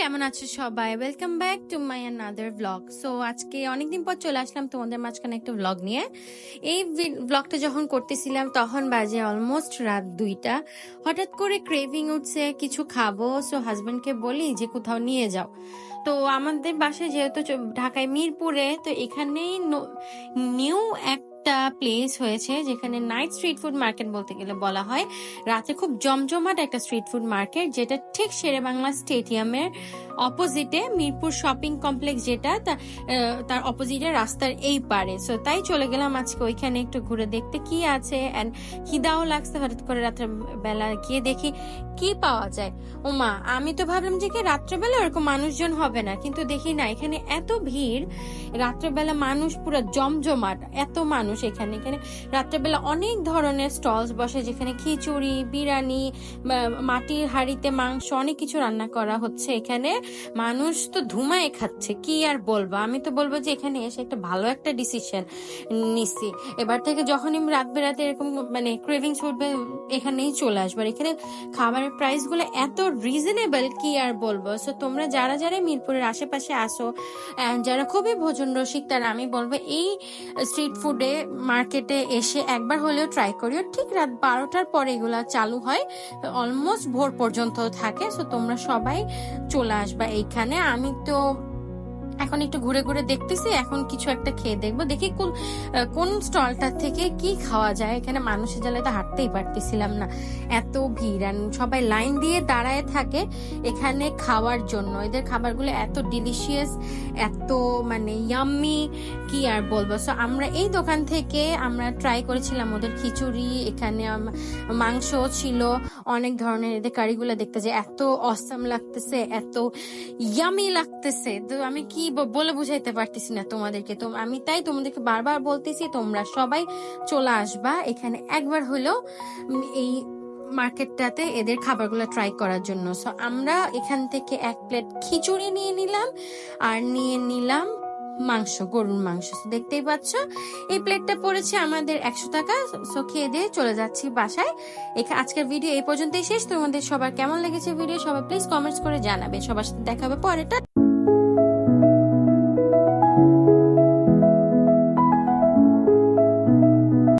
কেমন আছো সবাই? Welcome back to my another blog so আজকে অনেকদিন পর চলে আসলাম তোমাদের মাঝখানে একটা ব্লগ নিয়ে। এই ব্লগটা যখন করতেছিলাম, তখন বাজে অলমোস্ট রাত দুইটা। হঠাৎ করে ক্রেভিং উঠছে, কিছু খাব। সো হাজবেন্ডকে বলি যে, কোথাও নিয়ে যাও। তো আমাদের বাসায় যেহেতু ঢাকায় মিরপুরে, তো এখানেই নিউ একটা প্লেস হয়েছে যেখানে নাইট স্ট্রিট ফুড মার্কেট বলতে গেলে বলা হয়। রাতে খুব জমজমাট একটা স্ট্রিট ফুড মার্কেট যেটা ঠিক শেরে বাংলা স্টেডিয়ামের অপোজিটে মিরপুর শপিং কমপ্লেক্স যেটা তার অপোজিটে রাস্তার এই পারে সো তাই চলে গেলাম আজকে ওইখানে একটু ঘুরে দেখতে কি আছে অ্যান্ড খিদাও লাগছে হঠাৎ করে রাত্রে বেলা গিয়ে দেখি কি পাওয়া যায়। ওমা আমি তো ভাবলাম যে কি রাত্রেবেলা ওরকম মানুষজন হবে না, কিন্তু দেখি না, এখানে এত ভিড়, রাত্রেবেলা মানুষ পুরো জমজমাট, এত মানুষ। এখানে এখানে রাত্রেবেলা অনেক ধরনের স্টলস বসে, যেখানে খিচুড়ি, বিরিয়ানি মাটির হাঁড়িতে মাংস, অনেক কিছু রান্না করা হচ্ছে এখানে। মানুষ তো ধুমায় খাচ্ছে, কি আর বলব? আমি তো বলব যে এখানে এসে একটা ভালো একটা ডিসিশন নিচ্ছি এবার থেকে যখনই আমি রাত বেরাতে এরকম মানে ক্রেভিংস উঠবে, এখানেই চলে আসব। আর এখানে খাবারের প্রাইসগুলো এত রিজনেবল কি আর বলব? সো তোমরা যারা যারা মিরপুরের আশেপাশে আসো যারা খুবই ভোজন রসিক, তারা আমি বলব এই স্ট্রিট ফুডে মার্কেটে এসে একবার হলেও ট্রাই করিও। ঠিক রাত বারোটার পরে এগুলা চালু হয়। অলমোস্ট ভোর পর্যন্ত থাকে। সো তোমরা সবাই চলে আসবা এইখানে। আমি তো এখন একটু ঘুরে ঘুরে দেখতেছি, এখন কিছু একটা খেয়ে দেখব। দেখি কোন কোন স্টলটা থেকে কি খাওয়া যায়। এখানে মানুষের জ্বালায় তো হাঁটতেই পারতেছিলাম না। এত ভিড় আর সবাই লাইন দিয়ে দাঁড়ায় থাকে এখানে খাওয়ার জন্য। এদের খাবারগুলো এত ডিলিশিয়াস এত মানে ইয়াম্মি কি আর বলব? সো আমরা এই দোকান থেকে আমরা ট্রাই করেছিলাম ওদের খিচুড়ি। এখানে মাংস ছিল। অনেক ধরনের এদের কারিগুলো দেখতে যে এত অসাম লাগতেছে, এত ইয়ামি লাগতেছে। তো আমি কি বলে বুঝাইতে পারতেছি না তোমাদেরকে। তো আমি তাই তোমাদেরকে বারবার বলতেছি, তোমরা সবাই চলে আসবা। এখানে একবার হলেও এই মার্কেটটাতে এদের খাবারগুলো ট্রাই করার জন্য। সো আমরা এখান থেকে এক প্লেট খিচুড়ি নিয়ে নিলাম আর নিয়ে নিলাম মাংস, গরুর মাংস। দেখতেই পাচ্ছ, এই প্লেটটা পড়েছে আমাদের একশো টাকা। সো খেয়ে দিয়ে চলে যাচ্ছি বাসায়। এখানে আজকের ভিডিও এই পর্যন্তই শেষ। তোমাদের সবার কেমন লেগেছে ভিডিও সবাই প্লিজ কমেন্টস করে জানাবে। সবার সাথে দেখা হবে পরে। টা